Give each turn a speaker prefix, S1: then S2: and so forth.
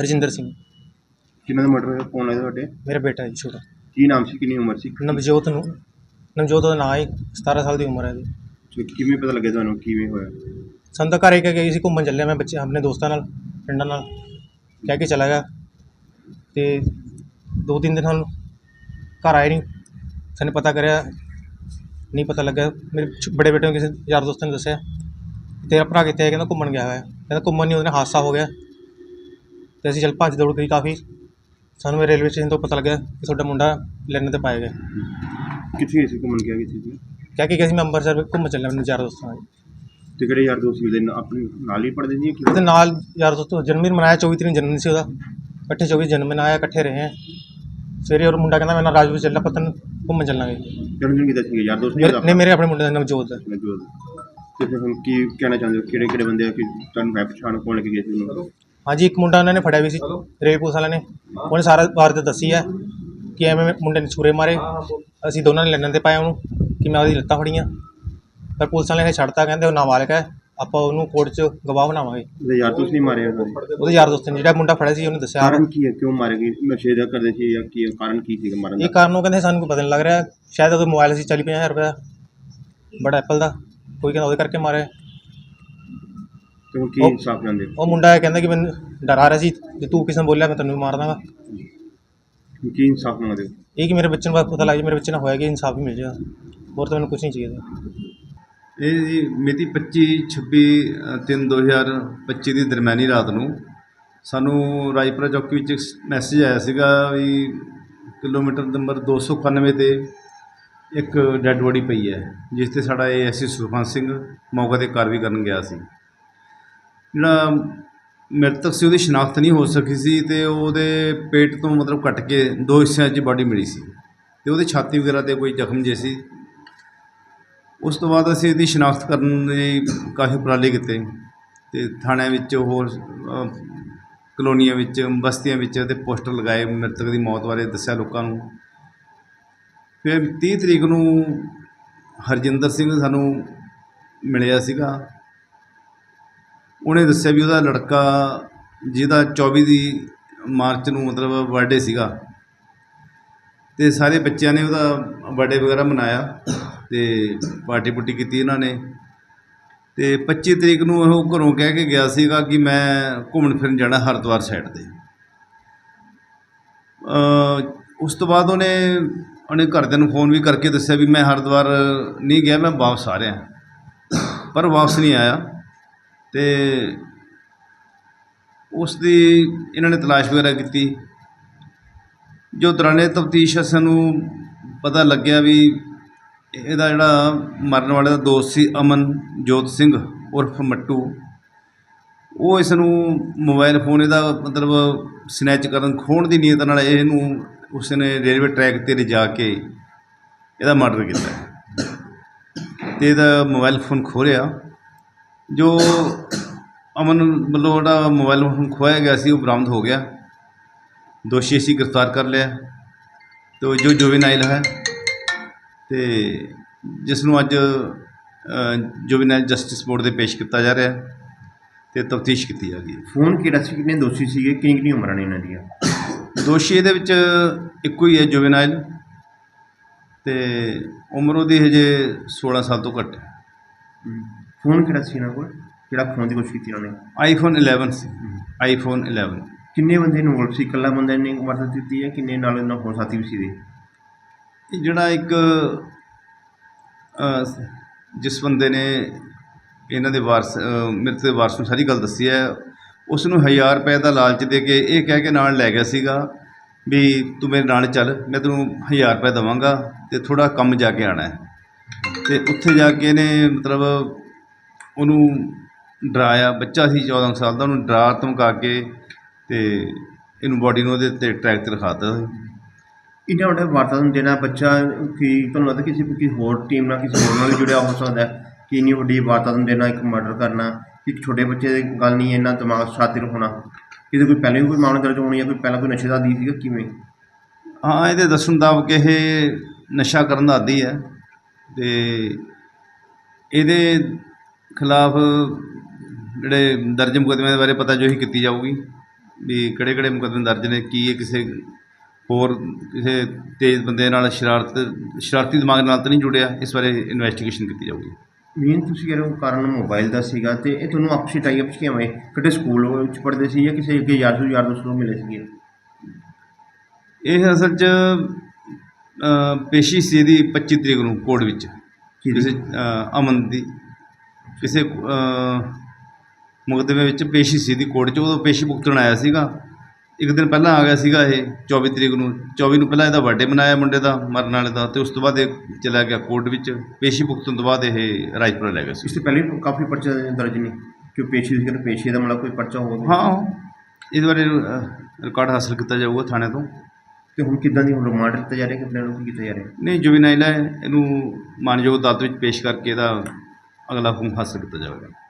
S1: ਹਰਜਿੰਦਰ ਸਿੰਘ।
S2: ਕਿੰਨਾ ਦਾ ਮਰਡਰ ਹੋਇਆ? ਕੌਣ ਹੈ ਤੁਹਾਡੇ?
S1: ਮੇਰਾ ਬੇਟਾ ਜੀ ਛੋਟਾ।
S2: ਕੀ ਨਾਮ ਸੀ? ਕਿੰਨੀ ਉਮਰ ਸੀ?
S1: ਨਵਜੋਤ ਨੂੰ ਨਵਜੋਤ ਦਾ ਨਾਂ ਹੈ 17 ਸਾਲ ਦੀ ਉਮਰ ਹੈ ਜੀ
S2: ਤੇ ਕਿਵੇਂ ਪਤਾ ਲੱਗਿਆ ਤੁਹਾਨੂੰ ਕਿਵੇਂ ਹੋਇਆ?
S1: ਸਾਨੂੰ ਤਾਂ ਘਰੇ ਕਹਿ ਗਈ ਸੀ ਘੁੰਮਣ ਚੱਲਿਆ ਮੈਂ ਬੱਚੇ ਆਪਣੇ ਦੋਸਤਾਂ ਨਾਲ ਫਰੈਂਡਾਂ ਨਾਲ। ਕਹਿ ਕੇ ਚਲਾ ਗਿਆ। ਤੇ ਦੋ ਤਿੰਨ ਦਿਨ ਸਾਨੂੰ ਘਰ ਆਏ ਨਹੀਂ। ਸਾਨੂੰ ਪਤਾ ਕਰਿਆ ਨਹੀਂ ਪਤਾ ਲੱਗਾ ਮੇਰੇ ਛ- ਬੜੇ ਬੇਟੇ ਨੂੰ ਕਿਸੇ ਯਾਰ ਦੋਸਤ ਨੇ ਦੱਸਿਆ। ਤੇਰਾ ਭਰਾ ਕਿੱਥੇ ਹੈ? ਕਹਿੰਦਾ ਘੁੰਮਣ ਗਿਆ ਹੋਇਆ। ਕਹਿੰਦਾ ਘੁੰਮਣ ਨਹੀਂ ਉਹਦੇ ਨਾਲ ਹਾਦਸਾ ਹੋ ਗਿਆ। ਤੇ ਅਸੀਂ ਚੱਲ ਭੱਜ ਦੌੜ ਗਈ ਕਾਫੀ। ਸਾਨੂੰ ਰੇਲਵੇ ਸਟੇਸ਼ਨ ਤੋਂ ਪਤਾ ਲੱਗਾ ਕਿ ਤੁਹਾਡਾ ਮੁੰਡਾ ਲੈਣ ਤੇ ਪਾਇਆ ਗਿਆ।
S2: ਕਿੱਥੇ ਗਏ ਸੀ ਘੁੰਮਣ ਗਿਆ ਕਿੱਥੇ ਸੀ?
S1: ਕਹਿ ਕੇ ਗਿਆ ਸੀ ਮੈਂ ਅੰਮ੍ਰਿਤਸਰ ਘੁੰਮਣ ਚੱਲਿਆ ਆਪਣੇ ਯਾਰ ਦੋਸਤਾਂ ਨਾਲ।
S2: ਤੇ ਕਿਹੜੇ ਯਾਰ ਦੋਸਤ ਵੀ ਉਹਦੇ ਆਪਣੇ ਨਾਲ ਹੀ ਪੜਦੇ ਸੀ ਕਿ
S1: ਉਹਦੇ ਨਾਲ ਯਾਰ ਦੋਸਤ ਜਨਮ ਦਿਨ ਮਨਾਇਆ 24 ਤਰੀਕ ਜਨਮ ਦਿਨ ਸੀ ਉਹਦਾ। ਇਕੱਠੇ 24 ਜਨਮ ਦਿਨ ਆਇਆ ਇਕੱਠੇ ਰਹੇ ਹੈ। ਸਵੇਰੇ ਉਹ ਮੁੰਡਾ ਕਹਿੰਦਾ ਮੈਂ ਨਾਲ ਰਾਜਪੁਰ ਚੱਲਣਾ ਪਤਨ ਘੁੰਮਣ ਚੱਲਾਂਗੇ।
S2: ਜਨਮ ਕਿਦਾਂ ਸੀ? ਯਾਰ ਦੋਸਤ ਨਹੀਂ
S1: ਨਹੀਂ ਮੇਰੇ ਆਪਣੇ ਮੁੰਡੇ ਦਾ ਨਾਮ ਜੋਤ ਹੈ।
S2: ਮੌਜੂਦ ਤੇ ਫਿਰ ਹੁਣ ਕੀ ਕਹਿਣਾ ਚਾਹੁੰਦੇ ਹੋ? ਕਿਹੜੇ ਕਿਹੜੇ ਬੰਦੇ ਆ ਕਿ ਤੁਹਾਨੂੰ ਹੈ ਪਛਾਣ ਕੌਣ ਲੈ ਕੇ ਗਏ ਸੀ ਉਹਨੂੰ?
S1: ਹਾਂਜੀ ਇੱਕ ਮੁੰਡਾ ਉਹਨਾਂ ਨੇ ਫੜਿਆ ਵੀ ਸੀ ਰੇਲ ਪੁਲਿਸ ਵਾਲਿਆਂ ਨੇ। ਉਹਨੇ ਸਾਰਾ ਵਾਰਦਾਤ ਦੱਸੀ ਹੈ ਕਿ ਐਵੇਂ ਮੁੰਡੇ ਨੇ ਛੁਰੇ ਮਾਰੇ। ਅਸੀਂ ਦੋਨਾਂ ਨੇ ਲੈਣ ਤੇ ਪਾਇਆ ਉਹਨੂੰ ਕਿ ਮੈਂ ਉਹਦੀ ਲੱਤਾਂ ਫੜੀਆਂ। ਪਰ ਪੁਲਿਸ ਵਾਲਿਆਂ ਨੇ ਛੱਡਤਾ ਕਹਿੰਦੇ ਉਹ ਨਾਬਾਲਗ ਹੈ। ਆਪਾਂ ਉਹਨੂੰ ਕੋਰਟ 'ਚ ਗਵਾਹ ਬਣਾਵਾਂਗੇ।
S2: ਉਹਦੇ ਯਾਰ ਦੋਸਤ ਨਹੀਂ ਮਾਰੇ ਉਹਨਾਂ ਨੇ?
S1: ਉਹਦੇ ਯਾਰ ਦੋਸਤ ਨੇ ਜਿਹੜਾ ਮੁੰਡਾ ਫੜਿਆ ਸੀ ਉਹਨੇ ਦੱਸਿਆ।
S2: ਕਾਰਨ ਕੀ ਹੈ? ਕਿਉਂ ਮਾਰੇ ਗਏ? ਨਸ਼ੇ ਦਾ ਕਰਦੇ ਸੀ ਜਾਂ ਕੀ ਕਾਰਨ ਕੀ ਸੀਗਾ ਮਾਰਨ
S1: ਇਹ
S2: ਦਾ
S1: ਕਾਰਨ ਉਹ ਕਹਿੰਦੇ ਸਾਨੂੰ ਕੋਈ ਪਤਾ ਨਹੀਂ ਲੱਗ ਰਿਹਾ। ਸ਼ਾਇਦ ਉਹਦਾ ਮੋਬਾਈਲ ਸੀ ਚਾਲੀ ਪੰਜਾਹ ਹਜ਼ਾਰ ਰੁਪਏ ਦਾ ਬੜਾ ਐਪਲ ਦਾ। ਕੋਈ ਕਹਿੰਦਾ ਉਹਦੇ ਕਰਕੇ ਮਾਰਿਆ।
S2: ਤੇ ਹੁਣ ਕੀ
S1: ਉਹ-
S2: ਇਨਸਾਫ ਚਾਹੁੰਦੇ? ਹੋ
S1: ਉਹ ਮੁੰਡਾ ਇਹ ਕਹਿੰਦਾ ਕਿ ਮੈਨੂੰ ਡਰਾ ਰਿਹਾ ਸੀ ਜੇ ਤੂੰ ਕਿਸੇ ਨੂੰ ਬੋਲਿਆ ਮੈਂ ਤੈਨੂੰ ਵੀ ਮਾਰ ਦਾਂਗਾ।
S2: ਹੁਣ ਕੀ ਇਨਸਾਫ ਮੰਗਦੇ? ਹੋ
S1: ਇਹ ਕਿ ਮੇਰੇ ਬੱਚੇ ਨੂੰ ਬਸ ਪਤਾ ਲੱਗ ਜਾਏ ਮੇਰੇ ਬੱਚੇ ਨਾਲ ਹੋਇਆ ਕਿ ਇਨਸਾਫ ਹੀ ਮਿਲ ਜਾਏਗਾ। ਹੋਰ ਤਾਂ ਮੈਨੂੰ ਕੁਝ ਨਹੀਂ ਚਾਹੀਦਾ।
S3: ਇਹ ਜੀ ਮਿਤੀ 25 26 3 2025 ਦੀ ਦਰਮਿਆਨੀ ਰਾਤ ਨੂੰ ਸਾਨੂੰ ਰਾਜਪੁਰਾ ਚੌਕੀ ਵਿੱਚ ਇੱਕ ਮੈਸੇਜ ਆਇਆ ਸੀਗਾ ਵੀ ਕਿਲੋਮੀਟਰ ਨੰਬਰ 291 ਤੇ ਇੱਕ ਡੈੱਡ ਬੋਡੀ ਪਈ ਹੈ ਜਿਸ ਤੇ ਸਾਡਾ ਏਐਸਸੀ ਸੁਖਵੰਤ ਸਿੰਘ ਮੌਕੇ ਤੇ ਕਾਰਵਾਈ ਕਰਨ ਗਿਆ ਸੀ। ਜਿਹੜਾ ਮ੍ਰਿਤਕ ਸੀ, ਉਹਦੀ ਸ਼ਨਾਖਤ ਨਹੀਂ ਹੋ ਸਕੀ ਸੀ ਅਤੇ ਉਹਦੇ ਪੇਟ ਤੋਂ ਮਤਲਬ ਕੱਟ ਕੇ ਦੋ ਹਿੱਸਿਆਂ 'ਚ ਬਾਡੀ ਮਿਲੀ ਸੀ ਅਤੇ ਉਹਦੇ ਛਾਤੀ ਵਗੈਰਾ ਤੇ ਕੋਈ ਜ਼ਖਮ ਜੇ ਸੀ। ਉਸ ਤੋਂ ਬਾਅਦ ਅਸੀਂ ਇਹਦੀ ਸ਼ਨਾਖਤ ਕਰਨ ਲਈ ਕਾਫੀ ਉਪਰਾਲੇ ਕੀਤੇ ਅਤੇ ਥਾਣਿਆਂ ਵਿੱਚ ਹੋਰ ਕਲੋਨੀਆਂ ਵਿੱਚ, ਬਸਤੀਆਂ ਵਿੱਚ ਅਤੇ ਪੋਸਟਰ ਲਗਾਏ ਮ੍ਰਿਤਕ ਦੀ ਮੌਤ ਬਾਰੇ ਦੱਸਿਆ ਲੋਕਾਂ ਨੂੰ। ਫਿਰ 30 ਤਰੀਕ ਨੂੰ ਹਰਜਿੰਦਰ ਸਿੰਘ ਸਾਨੂੰ ਮਿਲਿਆ ਸੀਗਾ। ਉਹਨੇ ਦੱਸਿਆ ਵੀ ਉਹਦਾ ਲੜਕਾ ਜਿਹਦਾ 24 ਦੀ ਮਾਰਚ ਨੂੰ ਮਤਲਬ ਬਰਥਡੇ ਸੀਗਾ। ਤੇ ਸਾਰੇ ਬੱਚਿਆਂ ਨੇ ਉਹਦਾ ਬਰਥਡੇ ਵਗੈਰਾ ਮਨਾਇਆ ਤੇ ਪਾਰਟੀ ਪੁੱਟੀ ਕੀਤੀ ਇਹਨਾਂ ਨੇ। ਤੇ 25 ਤਰੀਕ ਨੂੰ ਉਹ ਘਰੋਂ ਕਹਿ ਕੇ ਗਿਆ ਸੀਗਾ ਕਿ ਮੈਂ ਘੁੰਮਣ ਫਿਰਨ ਜਾਣਾ ਹਰਿਦੁਆਰ ਸਾਈਡ ਤੇ। ਉਸ ਤੋਂ ਬਾਅਦ ਉਹਨੇ ਉਹਨੇ ਘਰਦਿਆਂ ਨੂੰ ਫੋਨ ਵੀ ਕਰਕੇ ਦੱਸਿਆ ਵੀ ਮੈਂ ਹਰਿਦੁਆਰ ਨਹੀਂ ਗਿਆ, ਮੈਂ ਵਾਪਸ ਆ ਰਿਹਾ। ਪਰ ਵਾਪਸ ਨਹੀਂ ਆਇਆ। ਅਤੇ ਉਸ ਦੀ ਇਹਨਾਂ ਨੇ ਤਲਾਸ਼ ਵਗੈਰਾ ਕੀਤੀ। ਜੋ ਦੌਰਾਨੇ ਤਫਤੀਸ਼ ਸਾਨੂੰ ਪਤਾ ਲੱਗਿਆ ਵੀ ਇਹਦਾ ਜਿਹੜਾ ਮਰਨ ਵਾਲੇ ਦਾ ਦੋਸਤ ਸੀ ਅਮਨ ਜੋਤ ਸਿੰਘ, ਉਰਫ ਮੱਟੂ। ਉਹ ਇਸ ਨੂੰ ਮੋਬਾਈਲ ਫੋਨ ਇਹਦਾ ਮਤਲਬ ਸਨੈਚ ਕਰਨ ਖੋਣ ਦੀ ਨੀਅਤ ਨਾਲ ਇਹਨੂੰ ਉਸ ਨੇ ਰੇਲਵੇ ਟਰੈਕ ਤੇ ਲਿਜਾ ਕੇ ਇਹਦਾ ਮਰਡਰ ਕੀਤਾ। ਤੇ ਇਹਦਾ ਮੋਬਾਈਲ ਫੋਨ ਖੋਰਿਆ ਜੋ ਅਮਨ ਵੱਲੋਂ ਜਿਹੜਾ ਮੋਬਾਈਲ ਫੋਨ ਖੋਇਆ ਗਿਆ ਸੀ ਉਹ ਬਰਾਮਦ ਹੋ ਗਿਆ। ਦੋਸ਼ੀ ਅਸੀਂ ਗ੍ਰਿਫਤਾਰ ਕਰ ਲਿਆ। ਤੋ ਜੋ ਜੁਵੇਨਾਈਲ ਹੈ ਤੇ ਜਿਸ ਨੂੰ ਅੱਜ ਜੁਵੇਨਾਈਲ ਜਸਟਿਸ ਬੋਰਡ ਦੇ ਪੇਸ਼ ਕੀਤਾ ਜਾ ਰਿਹਾ ਹੈ ਤੇ ਤਫਤੀਸ਼ ਕੀਤੀ ਜਾ ਰਹੀ ਹੈ।
S2: ਫੋਨ ਕਿਹੜਾ ਸੀ? ਕਿੰਨੇ ਦੋਸ਼ੀ ਸੀਗੇ? ਕਿੰਨੀ ਕਿੰਨੀ ਉਮਰਾਂ ਨੇ ਇਹਨਾਂ ਦੀਆਂ?
S3: ਦੋਸ਼ੀ ਇਹਦੇ ਵਿੱਚ ਇੱਕੋ ਹੀ ਹੈ ਜੁਵੇਨਾਈਲ ਤੇ ਉਮਰ ਉਹਦੀ ਹਜੇ 16 ਸਾਲ ਤੋਂ ਘੱਟ ਹੈ।
S2: ਫੋਨ ਕਿਹੜਾ ਸੀ ਇਹਨਾਂ ਕੋਲ? ਜਿਹੜਾ ਖੋਣ ਦੀ ਕੋਸ਼ਿਸ਼ ਕੀਤੀ ਉਹਨਾਂ? ਨੇ
S3: ਆਈਫੋਨ 11 ਸੀ। ਆਈਫੋਨ 11
S2: ਕਿੰਨੇ ਬੰਦੇ ਇਨਵੋਲਵ ਸੀ? ਇਕੱਲਾ ਬੰਦਾ ਨੇ ਮਦਦ ਦਿੱਤੀ ਹੈ ਕਿੰਨੇ ਨਾਲ ਇਹਨਾਂ ਹੋਰ ਸਾਥੀ ਵੀ ਸੀ ਦੇ
S3: ਇਹ ਜਿਹੜਾ ਇੱਕ ਜਿਸ ਬੰਦੇ ਨੇ ਇਹਨਾਂ ਦੇ ਵਾਰਸ ਅ, ਮ੍ਰਿਤਕ ਦੇ ਵਾਰਸ ਨੂੰ ਸਾਰੀ ਗੱਲ ਦੱਸੀ ਹੈ ਉਸ ਨੂੰ 1000 ਰੁਪਏ ਦਾ ਲਾਲਚ ਦੇ ਕੇ ਇਹ ਕਹਿ ਕੇ ਨਾਲ ਲੈ ਗਿਆ ਸੀਗਾ ਵੀ ਤੂੰ ਮੇਰੇ ਨਾਲ ਚੱਲ ਮੈਂ ਤੈਨੂੰ 1000 ਰੁਪਏ ਦੇਵਾਂਗਾ ਤੇ ਥੋੜਾ ਕੰਮ ਜਾ ਕੇ ਆਣਾ ਹੈ। ਤੇ ਉੱਥੇ ਜਾ ਕੇ ਇਹਨੇ ਮਤਲਬ ਉਹਨੂੰ ਡਰਾਇਆ। ਬੱਚਾ ਸੀ 14 ਸਾਲ ਦਾ ਉਹਨੂੰ ਡਰਾ ਧਮਕਾ ਕੇ ਤੇ ਇਹਨੂੰ ਬੋਡੀ ਨੂੰ ਉਹਦੇ ਤੇ ਟਰੈਕ ਤੇ ਰਖਾਤਾ
S2: ਇੰਨਾ ਵੱਡਾ ਵਾਰਤਾ ਨੂੰ ਦੇਣਾ ਬੱਚਾ ਕਿ ਤੁਹਾਨੂੰ ਲੱਗਦਾ ਕਿਸੇ ਕਿਸੇ ਹੋਰ ਟੀਮ ਨਾਲ ਕਿਸੇ ਹੋਰ ਨਾਲ ਵੀ ਜੁੜਿਆ ਹੋ ਸਕਦਾ ਹੈ? ਕਿ ਇੰਨੀ ਵੱਡੀ ਵਾਰਤਾ ਨੂੰ ਦੇਣਾ ਇੱਕ ਮਰਡਰ ਕਰਨਾ ਇੱਕ ਛੋਟੇ ਬੱਚੇ ਦੀ ਗੱਲ ਨਹੀਂ ਇੰਨਾ ਦਿਮਾਗ ਸ਼ਾਤਿਰ ਹੋਣਾ। ਕਿਤੇ ਕੋਈ ਪਹਿਲਾਂ ਵੀ ਕੋਈ ਮਾਮਲਾ ਦਰਜ ਹੋਣੀ ਜਾਂ ਕੋਈ ਪਹਿਲਾਂ ਕੋਈ ਨਸ਼ੇ ਦਾ ਆਦੀ ਸੀਗਾ ਕਿਵੇਂ?
S3: ਹਾਂ ਇਹਦੇ ਦੱਸਣ ਮੁਤਾਬਕ ਇਹ ਨਸ਼ਾ ਕਰਨ ਦਾ ਆਦੀ ਹੈ। ਤੇ ਇਹਦੇ ਖਿਲਾਫ ਜਿਹੜੇ ਦਰਜ ਮੁਕੱਦਮਿਆਂ ਦੇ ਬਾਰੇ ਪਤਾ ਜੋ ਹੀ ਕੀਤੀ ਜਾਊਗੀ ਵੀ ਕਿਹੜੇ ਕਿਹੜੇ ਮੁਕੱਦਮੇ ਦਰਜ ਨੇ ਕੀ ਇਹ ਕਿਸੇ ਹੋਰ ਕਿਸੇ ਤੇਜ਼ ਬੰਦੇ ਨਾਲ ਸ਼ਰਾਰਤ ਸ਼ਰਾਰਤੀ ਦਿਮਾਗ ਨਾਲ ਤਾਂ ਨਹੀਂ ਜੁੜਿਆ ਇਸ ਬਾਰੇ ਇਨਵੈਸਟੀਗੇਸ਼ਨ ਕੀਤੀ ਜਾਊਗੀ।
S2: ਮੇਨ ਤੁਸੀਂ ਕਹਿ ਰਹੇ ਹੋ ਕਾਰਨ ਮੋਬਾਈਲ ਦਾ ਸੀਗਾ ਤੇ ਇਹ ਤੁਹਾਨੂੰ ਆਪਸੀ ਟਾਈ ਅਪਸ ਕਿਵੇਂ ਕਿਤੇ ਸਕੂਲ ਵਿੱਚ ਪੜ੍ਹਦੇ ਸੀ ਜਾਂ ਕਿਸੇ ਅੱਗੇ ਯਾਰ ਯਾਰ ਦੋਸਤ ਨੂੰ ਮਿਲੇ ਸੀਗੇ?
S3: ਇਹ ਅਸਲ 'ਚ ਪੇਸ਼ੀ ਸੀ ਇਹਦੀ 25 ਤਰੀਕ ਨੂੰ ਕੋਰਟ ਵਿੱਚ। ਕਿਸੇ ਅ, ਅਮਨ ਦੀ। ਕਿਸੇ ਅ, ਮੁਕੱਦਮੇ ਵਿੱਚ ਪੇਸ਼ੀ ਸੀ ਦੀ ਕੋਰਟ 'ਚ। ਉਦੋਂ ਪੇਸ਼ੀ ਭੁਗਤਣ ਆਇਆ ਸੀਗਾ। ਇੱਕ ਦਿਨ ਪਹਿਲਾਂ ਆ ਗਿਆ ਸੀਗਾ ਇਹ 24 ਤਰੀਕ ਨੂੰ। 24 ਨੂੰ ਪਹਿਲਾਂ ਇਹਦਾ ਬਰਥਡੇ ਮਨਾਇਆ ਮੁੰਡੇ ਦਾ ਮਰਨ ਵਾਲੇ ਦਾ। ਤੇ ਉਸ ਤੋਂ ਬਾਅਦ ਇਹ ਚਲਾ ਗਿਆ ਕੋਰਟ ਵਿੱਚ। ਪੇਸ਼ੀ ਭੁਗਤਣ ਤੋਂ ਬਾਅਦ ਇਹ ਰਾਜਪੁਰਾ ਲੈ ਗਿਆ ਸੀ।
S2: ਇਸ ਤੋਂ ਪਹਿਲੇ ਕਾਫੀ ਪਰਚੇ ਦਰਜ ਨੇ। ਕਿ ਪੇਸ਼ੀ ਸੀ ਕਿ ਪੇਸ਼ੀ ਦਾ ਮਤਲਬ ਕੋਈ ਪਰਚਾ ਹੋਵੇ।
S3: ਹਾਂ। ਇਹਦੇ ਬਾਰੇ ਰਿਕਾਰਡ ਹਾਸਲ ਕੀਤਾ ਜਾਊਗਾ ਥਾਣੇ ਤੋਂ।
S2: ਤੇ ਹੁਣ ਕਿੱਦਾਂ ਦੀ ਹੁਣ ਰਿਮਾਂਡ ਲਿੱਤਾ ਜਾ ਰਿਹਾ ਕਿ ਆਪਣੇ ਨੂੰ ਕੀ ਕੀਤਾ ਜਾ ਰਿਹਾ?
S3: ਨਹੀਂ ਜੁਵੀਨਾਈਲ ਹੈ, ਇਹਨੂੰ ਮਾਨਯੋਗ ਅਦਾਲਤ ਵਿੱਚ ਪੇਸ਼ ਕਰਕੇ ਇਹਦਾ ਅਗਲਾ ਹੁਕਮ ਹਾਸਲ ਕੀਤਾ ਜਾਵੇਗਾ।